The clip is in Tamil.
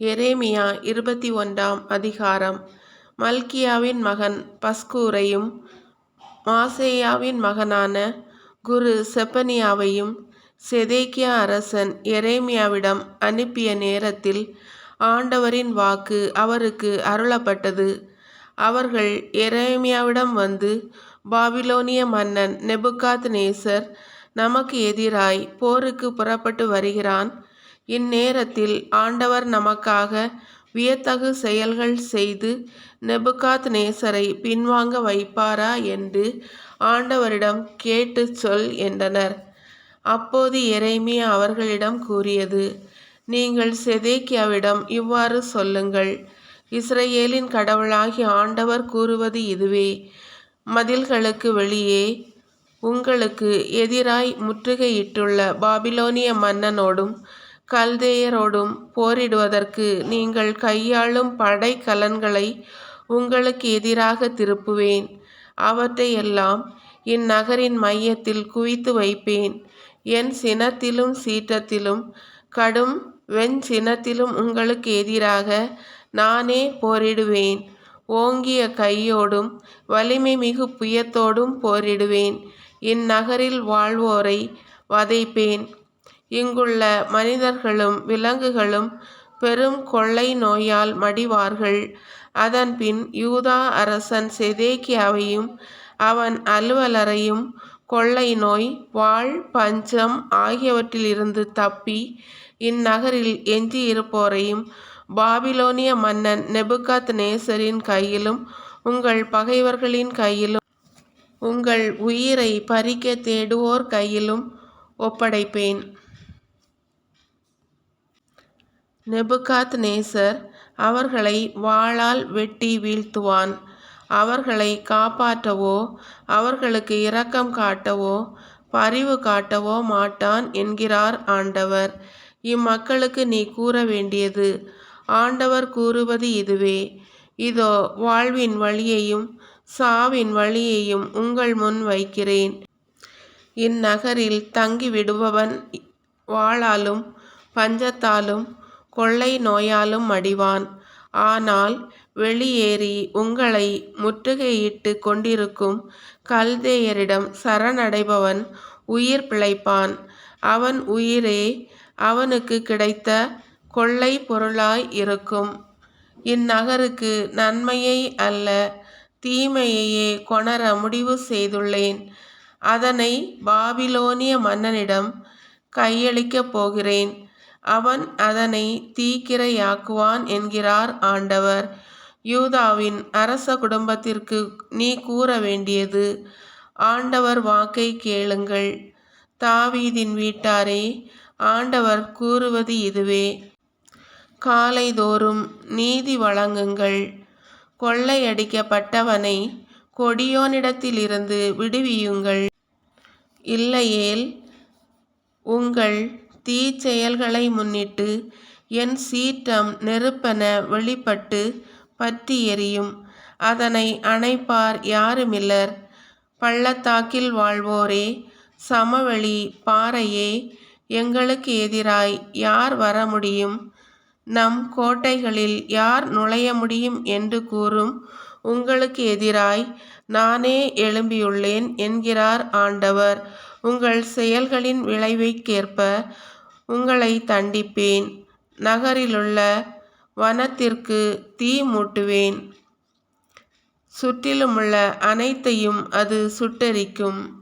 எரேமியா இருபத்தி ஒன்றாம் அதிகாரம். மல்கியாவின் மகன் பஸ்கூரையும் மாசேயாவின் மகனான குரு செப்பனியாவையும் செதேக்கியா அரசன் எரேமியாவிடம் அனுப்பிய நேரத்தில் ஆண்டவரின் வாக்கு அவருக்கு அருளப்பட்டது. அவர்கள் எரேமியாவிடம் வந்து பாபிலோனிய மன்னன் நெபுகாத் நேசர் நமக்கு எதிராய் போருக்கு புறப்பட்டு வருகிறான். இந்நேரத்தில் ஆண்டவர் நமக்காக வியத்தகு செயல்கள் செய்து நெபுகாத் நேசரை பின்வாங்க வைப்பாரா என்று ஆண்டவரிடம் கேட்டு சொல் என்றனர். அப்போது எரேமியா அவர்களிடம் கூறியது நீங்கள் செதேக்கியாவிடம் இவ்வாறு சொல்லுங்கள். இஸ்ரேலின் கடவுளாகி ஆண்டவர் கூறுவது இதுவே. மதில்களுக்கு வெளியே உங்களுக்கு எதிராய் முற்றுகையிட்டுள்ள பாபிலோனிய மன்னனோடும் கல்தேயரோடும் போரிடுவதற்கு நீங்கள் கையாளும் படைக்கலன்களை உங்களுக்கு எதிராக திருப்புவேன். அவற்றையெல்லாம் இந்நகரின் மையத்தில் குவித்து வைப்பேன். என் சினத்திலும் சீற்றத்திலும் கடும் வெஞ்சினத்திலும் உங்களுக்கு எதிராக நானே போரிடுவேன். ஓங்கிய கையோடும் வலிமை மிகு புயத்தோடும் போரிடுவேன். இந்நகரில் வாழ்வோரை வதைப்பேன். இங்குள்ள மனிதர்களும் விலங்குகளும் பெரும் கொள்ளை நோயால் மடிவார்கள். அதன்பின் யூதா அரசன் செதேக்கியாவையும் அவன் அலுவலரையும் கொள்ளை நோய் வாழ் பஞ்சம் ஆகியவற்றிலிருந்து தப்பி இந்நகரில் எஞ்சியிருப்போரையும் பாபிலோனிய மன்னன் நெபுகாத் நேசரின் கையிலும் உங்கள் பகைவர்களின் கையிலும் உங்கள் உயிரை பறிக்க தேடுவோர் கையிலும் ஒப்படைப்பேன். நெபுகாத் நேசர் அவர்களை வாளால் வெட்டி வீழ்த்துவான். அவர்களை காப்பாற்றவோ அவர்களுக்கு இரக்கம் காட்டவோ பரிவு காட்டவோ மாட்டான் என்கிறார் ஆண்டவர். இம்மக்களுக்கு நீ கூற வேண்டியது ஆண்டவர் கூறுவது இதுவே. இதோ வாழ்வின் வழியையும் சாவின் வழியையும் உங்கள் முன் வைக்கிறேன். இந்நகரில் தங்கி விடுபவன் வாளாலும் பஞ்சத்தாலும் கொள்ளை நோயாலும் மடிவான் ஆனால் வெளியேறி உங்களை முற்றுகையிட்டு கொண்டிருக்கும் கல்தேயரிடம் சரணடைபவன் உயிர் பிழைப்பான். அவன் உயிரே அவனுக்கு கிடைத்த கொள்ளை பொருளாய் இருக்கும். இந்நகருக்கு நன்மையை அல்ல தீமையையே கொணர முடிவு செய்துள்ளேன். அதனை பாபிலோனிய மன்னனிடம் கையளிக்கப் போகிறேன். அவன் அதனை தீக்கிரையாக்குவான் என்கிறார் ஆண்டவர். யூதாவின் அரச குடும்பத்திற்கு நீ கூற வேண்டியது ஆண்டவர் வாக்கை கேளுங்கள். தாவீதின் வீட்டாரே ஆண்டவர் கூறுவது இதுவே. காலைதோறும் நீதி வழங்குங்கள். கொள்ளையடிக்கப்பட்டவனை கொடியோனிடத்திலிருந்து விடுவியுங்கள். இல்லையேல் உங்கள் தீச்செயல்களை முன்னிட்டு என் சீற்றம் நெருப்பென வெளிப்பட்டு பற்றி எரியும் அதனை அணைப்பார் யாருமில்லர். பள்ளத்தாக்கில் வாழ்வோரே சமவெளி பாறையே எங்களுக்கு எதிராய் யார் வர முடியும்? நம் கோட்டைகளில் யார் நுழைய முடியும் என்று கூறும் உங்களுக்கு எதிராய் நானே எழும்பியுள்ளேன் என்கிறார் ஆண்டவர். உங்கள் செயல்களின் விளைவைக்கேற்ப உங்களை தண்டிப்பேன். நகரிலுள்ள வனத்திற்கு தீ மூட்டுவேன். சுற்றிலுமுள்ள அனைத்தையும் அது சுட்டெரிக்கும்.